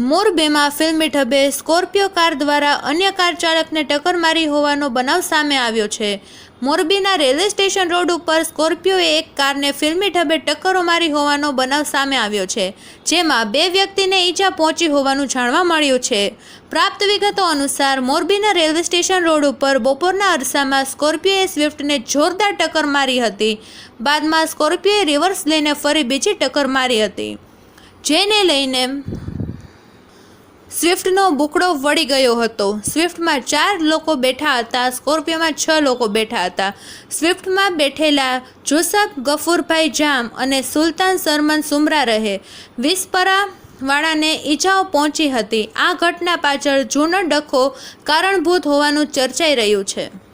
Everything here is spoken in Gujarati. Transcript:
મોરબીમાં ફિલ્મી ઢબે સ્કોર્પિયો કાર દ્વારા અન્ય કાર ચાલકને ટક્કર મારી હોવાનો બનાવ સામે આવ્યો છે. મોરબીના રેલવે સ્ટેશન રોડ ઉપર સ્કોર્પિયોએ એક કારને ફિલ્મી ઢબે ટક્કરો મારી હોવાનો બનાવ સામે આવ્યો છે, જેમાં બે વ્યક્તિને ઈજા પહોંચી હોવાનું જાણવા મળ્યું છે. પ્રાપ્ત વિગતો અનુસાર, મોરબીના રેલવે સ્ટેશન રોડ ઉપર બપોરના અરસામાં સ્કોર્પિયોએ સ્વિફ્ટને જોરદાર ટક્કર મારી હતી. બાદમાં સ્કોર્પિયોએ રિવર્સ લઈને ફરી બીજી ટક્કર મારી હતી. જેને લઈને સ્વિફ્ટનો બુકડો વળી ગયો હતો. સ્વિફ્ટમાં ચાર લોકો બેઠા હતા, સ્કોર્પિયોમાં છ લોકો બેઠા હતા. સ્વિફ્ટમાં બેઠેલા જોસફ, ગફુરભાઈ જામ અને સુલતાન સરમન સુમરા રહે. વિસ્પરા વાળાને ઈજાઓ પહોંચી હતી. આ ઘટના પાછળ જૂનો ડખો કારણભૂત હોવાનું ચર્ચાઈ રહ્યું છે.